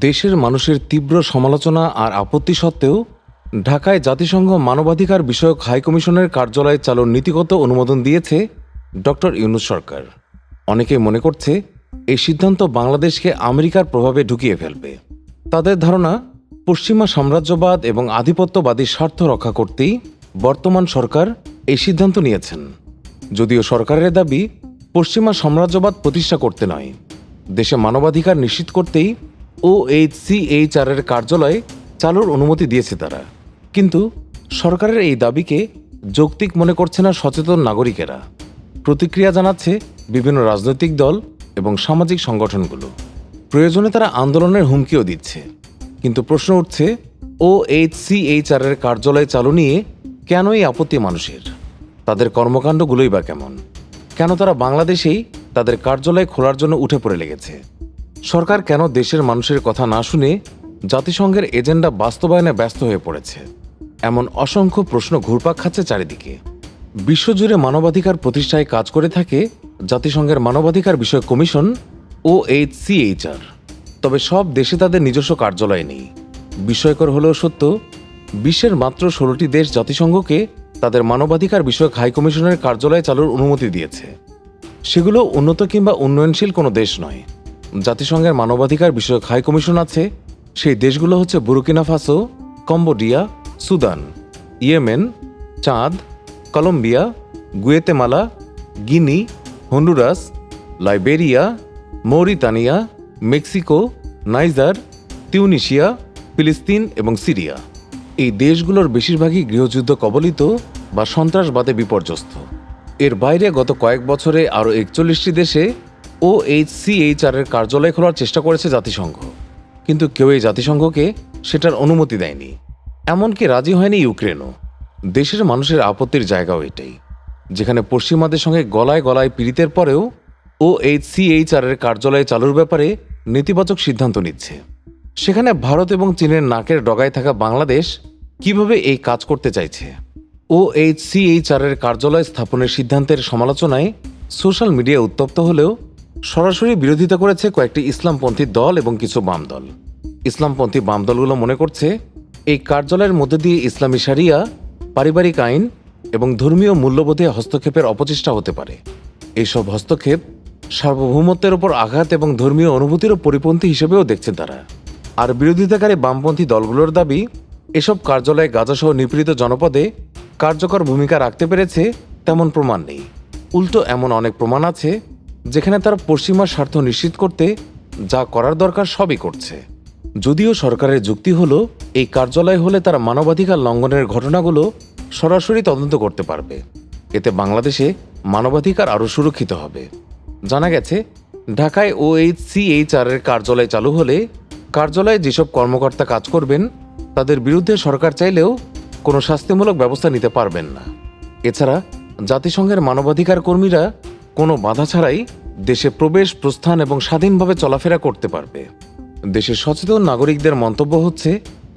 দেশের মানুষের তীব্র সমালোচনা আর আপত্তি সত্ত্বেও ঢাকায় জাতিসংঘ মানবাধিকার বিষয়ক হাইকমিশনের কার্যালয় চালুর নীতিগত অনুমোদন দিয়েছে ডক্টর ইউনুস সরকার। অনেকেই মনে করছে এই সিদ্ধান্ত বাংলাদেশকে আমেরিকার প্রভাবে ঢুকিয়ে ফেলবে। তাদের ধারণা, পশ্চিমা সাম্রাজ্যবাদ এবং আধিপত্যবাদী স্বার্থ রক্ষা করতেই বর্তমান সরকার এই সিদ্ধান্ত নিয়েছেন। যদিও সরকারের দাবি, পশ্চিমা সাম্রাজ্যবাদ প্রতিষ্ঠা করতে নয়। দেশে মানবাধিকার নিশ্চিত করতেই O H C H R এর কার্যালয়ে চালুর অনুমতি দিয়েছে তারা। কিন্তু সরকারের এই দাবিকে যৌক্তিক মনে করছে না সচেতন নাগরিকেরা। প্রতিক্রিয়া জানাচ্ছে বিভিন্ন রাজনৈতিক দল এবং সামাজিক সংগঠনগুলো। প্রয়োজনে তারা আন্দোলনের হুমকিও দিচ্ছে। কিন্তু প্রশ্ন উঠছে O H C H R এর কার্যালয় চালু নিয়ে কেন এই আপত্তি মানুষের? তাদের কর্মকাণ্ডগুলোই বা কেমন? কেন তারা বাংলাদেশেই তাদের কার্যালয় খোলার জন্য উঠে পড়ে লেগেছে? সরকার কেন দেশের মানুষের কথা না শুনে জাতিসংঘের এজেন্ডা বাস্তবায়নে ব্যস্ত হয়ে পড়েছে? এমন অসংখ্য প্রশ্ন ঘুরপাক খাচ্ছে চারিদিকে। বিশ্বজুড়ে মানবাধিকার প্রতিষ্ঠায় কাজ করে থাকে জাতিসংঘের মানবাধিকার বিষয়ক কমিশন ও এইচ সিএইচআর তবে সব দেশে তাদের নিজস্ব কার্যালয় নেই। বিস্ময়কর হলেও সত্য, বিশ্বের মাত্র ষোলোটি দেশ জাতিসংঘকে তাদের মানবাধিকার বিষয়ক হাইকমিশনের কার্যালয় চালুর অনুমতি দিয়েছে। সেগুলো উন্নত কিংবা উন্নয়নশীল কোনো দেশ নয়। জাতিসংঘের মানবাধিকার বিষয়ক হাই কমিশন আছে। সেই দেশগুলো হচ্ছে Burkina Faso, Cambodia, Sudan, Yemen, Chad, Colombia, Guatemala, Guinea, Honduras, Liberia, Mauritania, Mexico, Niger Tunisia ফিলিস্তিন এবং সিরিয়া। এই দেশগুলোর বেশিরভাগই গৃহযুদ্ধ কবলিত বা সন্ত্রাসবাদে বিপর্যস্ত। এর বাইরে গত কয়েক বছরে আরও একচল্লিশটি দেশে O H C H R এর কার্যালয় খোলার চেষ্টা করেছে জাতিসংঘ। কিন্তু কেউ এই জাতিসংঘকে সেটার অনুমতি দেয়নি। এমনকি রাজি হয়নি ইউক্রেনও। দেশের মানুষের আপত্তির জায়গাও এটাই। যেখানে পশ্চিমাদের সঙ্গে গলায় গলায় পীড়িতের পরেও ও এইচ সি এর কার্যালয় চালুর ব্যাপারে নেতিবাচক সিদ্ধান্ত নিচ্ছে। সেখানে ভারত এবং চীনের নাকের ডগায় থাকা বাংলাদেশ কীভাবে এই কাজ করতে চাইছে? ও এইচ সি এর কার্যালয় স্থাপনের সিদ্ধান্তের সমালোচনায় সোশ্যাল মিডিয়া উত্তপ্ত হলেও সরাসরি বিরোধিতা করেছে কয়েকটি ইসলামপন্থী দল এবং কিছু বাম দল। ইসলামপন্থী বাম দলগুলো মনে করছে, এই কার্যালয়ের মধ্যে দিয়ে ইসলামী সারিয়া পারিবারিক আইন এবং ধর্মীয় মূল্যবোধে হস্তক্ষেপের অপচেষ্টা হতে পারে। এইসব হস্তক্ষেপ সার্বভৌমত্বের ওপর আঘাত এবং ধর্মীয় অনুভূতিরও পরিপন্থী হিসেবেও দেখছে তারা। আর বিরোধিতাকারী বামপন্থী দলগুলোর দাবি, এসব কার্যালয়ে গাজাসহ নিপীড়িত জনপদে কার্যকর ভূমিকা রাখতে পেরেছে তেমন প্রমাণ নেই। উল্টো এমন অনেক প্রমাণ আছে যেখানে তারা পশ্চিমা স্বার্থ নিশ্চিত করতে যা করার দরকার সবই করছে। যদিও সরকারের যুক্তি হলো, এই কার্যালয় হলে তারা মানবাধিকার লঙ্ঘনের ঘটনাগুলো সরাসরি তদন্ত করতে পারবে। এতে বাংলাদেশে মানবাধিকার আরও সুরক্ষিত হবে। জানা গেছে, ঢাকায় ও এইচ সি এর কার্যালয় চালু হলে কার্যালয়ে যেসব কর্মকর্তা কাজ করবেন, তাদের বিরুদ্ধে সরকার চাইলেও কোনো শাস্তিমূলক ব্যবস্থা নিতে পারবেন না। এছাড়া জাতিসংঘের মানবাধিকার কর্মীরা কোনো বাধা ছাড়াই দেশে প্রবেশ, প্রস্থান এবং স্বাধীনভাবে চলাফেরা করতে পারবে। দেশের সচেতন নাগরিকদের মন্তব্য হচ্ছে,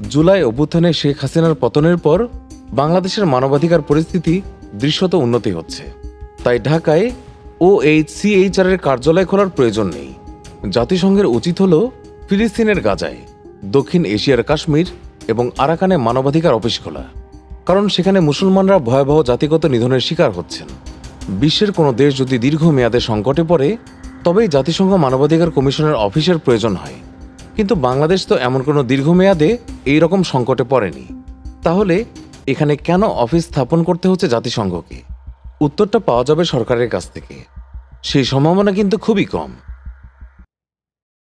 জুলাই অভ্যুত্থানে শেখ হাসিনার পতনের পর বাংলাদেশের মানবাধিকার পরিস্থিতি দৃশ্যত উন্নতি হচ্ছে। তাই ঢাকায় O H C H R এর কার্যালয় খোলার প্রয়োজন নেই। জাতিসংঘের উচিত হল ফিলিস্তিনের গাজায়, দক্ষিণ এশিয়ার কাশ্মীর এবং আরাকানে মানবাধিকার অফিস খোলা। কারণ সেখানে মুসলমানরা ভয়াবহ জাতিগত নিধনের শিকার হচ্ছেন। বিশ্বের কোনো দেশ যদি দীর্ঘমেয়াদে সংকটে পড়ে, তবেই জাতিসংঘ মানবাধিকার কমিশনের অফিসের প্রয়োজন হয়। কিন্তু বাংলাদেশ তো এমন কোনো দীর্ঘমেয়াদে এই রকম সংকটে পড়েনি। তাহলে এখানে কেন অফিস স্থাপন করতে হচ্ছে জাতিসংঘকে? উত্তরটা পাওয়া যাবে সরকারের কাছ থেকে। সেই সম্ভাবনা কিন্তু খুবই কম।